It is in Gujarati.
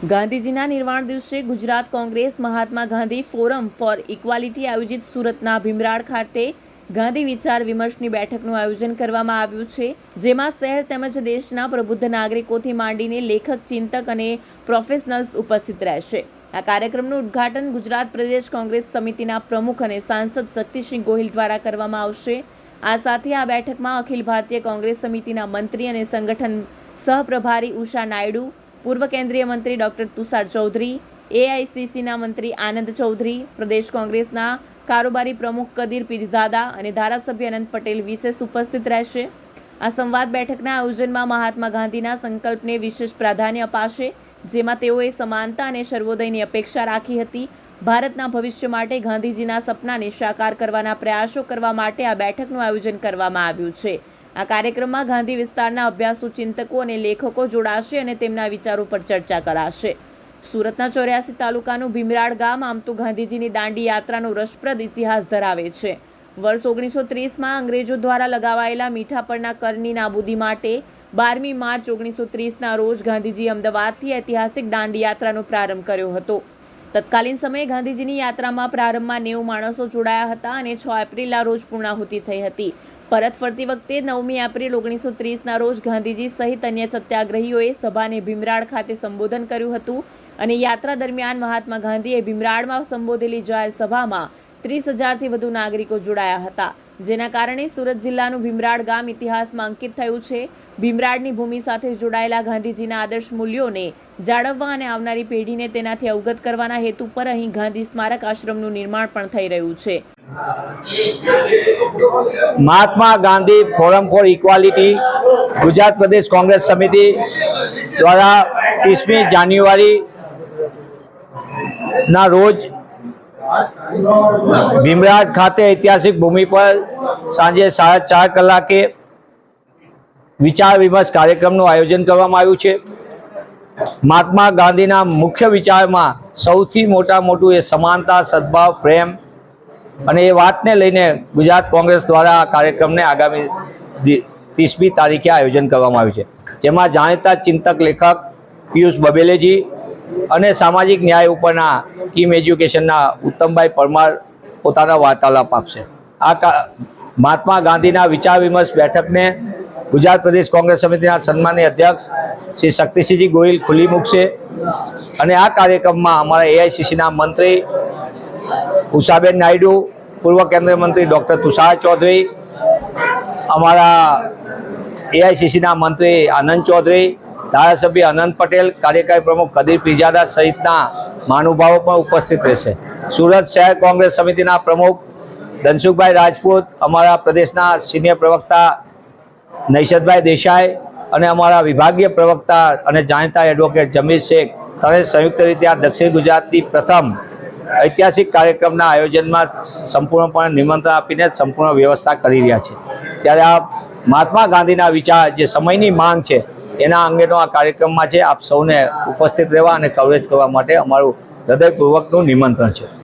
ગાંધીજીના નિર્વાણ દિવસે Gujarat Congress Mahatma Gandhi forum for equality આયોજિત સુરતના ભીમરાડ ખાતે ગાંધી વિચાર વિમર્શની બેઠકનું આયોજન કરવામાં આવ્યું છે, જેમાં શહેર તેમજ દેશના પ્રબુદ્ધ નાગરિકોથી માંડીને લેખક, ચિંતક અને પ્રોફેશનલ્સ ઉપસ્થિત રહેશે. આ કાર્યક્રમનું ઉદ્ઘાટન ગુજરાત પ્રદેશ કોંગ્રેસ સમિતિના પ્રમુખ અને સાંસદ શક્તિસિંહ ગોહિલ દ્વારા કરવામાં આવશે. આ સાથે આ બેઠકમાં અખિલ ભારતીય કોંગ્રેસ સમિતિના મંત્રી અને સંગઠન સહપ્રભારી ઉષા નાયડુ પૂર્વ કેન્દ્રીય મંત્રી ડૉક્ટર તુષાર ચૌધરી એઆઈસીસીના મંત્રી આનંદ ચૌધરી, પ્રદેશ કોંગ્રેસના કારોબારી પ્રમુખ કદીર પીરઝાદા અને ધારાસભ્ય અનંત પટેલ વિશેષ ઉપસ્થિત રહેશે. આ સંવાદ બેઠકના આયોજનમાં મહાત્મા ગાંધીના સંકલ્પને વિશેષ પ્રાધાન્ય અપાશે, જેમાં તેઓએ સમાનતા અને સર્વોદયની અપેક્ષા રાખી હતી. ભારતના ભવિષ્ય માટે ગાંધીજીના સપનાને સાકાર કરવાના પ્રયાસો કરવા માટે આ બેઠકનું આયોજન કરવામાં આવ્યું છે. આ કાર્યક્રમમાં ગાંધી વિસ્તારના અભ્યાસુ ચિંતકો અને લેખકો જોડાશે અને તેમના વિચારો પર ચર્ચા કરાશે. સુરતના ચોર્યાસી તાલુકાનું ભીમરાડ ગામ આમ તો ગાંધીજીની દાંડી યાત્રાનો રસપ્રદ ઇતિહાસ ધરાવે છે. વર્ષ ઓગણીસો ત્રીસમાં અંગ્રેજો દ્વારા લગાવાયેલા મીઠા પરના કરની નાબૂદી માટે બારમી માર્ચ ઓગણીસો ત્રીસના રોજ ગાંધીજી અમદાવાદથી ઐતિહાસિક દાંડી યાત્રાનો પ્રારંભ કર્યો હતો. તત્કાલીન સમયે ગાંધીજીની યાત્રામાં પ્રારંભમાં નેવું માણસો જોડાયા હતા અને છ એપ્રિલના રોજ પૂર્ણાહુતિ થઈ હતી. પરત ફરતી વખતે નવમી એપ્રિલ ઓગણીસો ત્રીસના રોજ ગાંધીજી સહિત અન્ય સત્યાગ્રહીઓએ સભાને ભીમરાળ ખાતે સંબોધન કર્યું હતું અને યાત્રા દરમિયાન મહાત્મા ગાંધીએ ભીમરાળમાં સંબોધેલી જાહેર સભામાં ત્રીસ હજારથી વધુ નાગરિકો જોડાયા હતા, જેના કારણે સુરત જિલ્લાનું ભીમરાડ ગામ ઇતિહાસમાં અંકિત થયું છે. ભીમરાડની ભૂમિ સાથે જોડાયેલા ગાંધીજીના આદર્શ મૂલ્યોને જાળવવા અને આવનારી પેઢીને તેનાથી અવગત કરવાના હેતુ પર અહીં ગાંધી સ્મારક આશ્રમનું નિર્માણ પણ થઈ રહ્યું છે. Mahatma Gandhi forum for equality Gujarat પ્રદેશ કોંગ્રેસ સમિતિ દ્વારા ત્રીસમી જાન્યુઆરી ના રોજ ભીમરાજ ખાતે ઐતિહાસિક ભૂમિ પર સાંજે સાડા ચાર કલાકે વિચાર વિમર્શ કાર્યક્રમનું આયોજન કરવામાં આવ્યું છે. મહાત્મા ગાંધીના મુખ્ય વિચારમાં સૌથી મોટા મોટું એ સમાનતા, સદભાવ, પ્રેમ અને એ વાતને લઈને ગુજરાત કોંગ્રેસ દ્વારા આ કાર્યક્રમને આગામી ત્રીસમી તારીખે આયોજન કરવામાં આવ્યું છે. જેમાં જાણીતા ચિંતક લેખક પિયુષ બબેલેજી અને સામાજિક ન્યાય ઉપરના કીમ એજ્યુકેશનના ઉત્તમભાઈ પરમાર પોતાના વાર્તાલાપ આપશે. આ મહાત્મા ગાંધીના વિચાર વિમર્શ બેઠકને ગુજરાત પ્રદેશ કોંગ્રેસ સમિતિના સન્માનીય અધ્યક્ષ શ્રી શક્તિસિંહજી ગોહિલ ખુલ્લી મૂકશે. અને આ કાર્યક્રમમાં અમારા એઆઈસીસીના મંત્રી ઉષાબેન નાયડુ, પૂર્વ કેન્દ્રીય મંત્રી ડૉક્ટર તુષાર ચૌધરી, અમારા એઆઈસીસીના મંત્રી આનંદ ચૌધરી, ધારાસભ્ય અનંત પટેલ, કાર્યકારી પ્રમુખ કદીર પીજાદા સહિતના મહાનુભાવો પણ ઉપસ્થિત રહેશે. સુરત શહેર કોંગ્રેસ સમિતિના પ્રમુખ ધનસુખભાઈ રાજપૂત, અમારા પ્રદેશના સિનિયર પ્રવક્તા નૈષદભાઈ દેસાઈ અને અમારા વિભાગીય પ્રવક્તા અને જાણીતા એડવોકેટ જમીર શેખ. ત્રણે સંયુક્ત રીતે આ દક્ષિણ ગુજરાતની પ્રથમ ઐતિહાસિક કાર્યક્રમના આયોજનમાં સંપૂર્ણપણે નિમંત્રણ આપીને સંપૂર્ણ વ્યવસ્થા કરી રહ્યા છે. ત્યારે આ મહાત્મા ગાંધીના વિચાર, જે સમયની માંગ છે, એના અંગેનો આ કાર્યક્રમમાં છે, આપ સૌને ઉપસ્થિત રહેવા અને કવરેજ કરવા માટે અમારું હૃદયપૂર્વકનું નિમંત્રણ છે.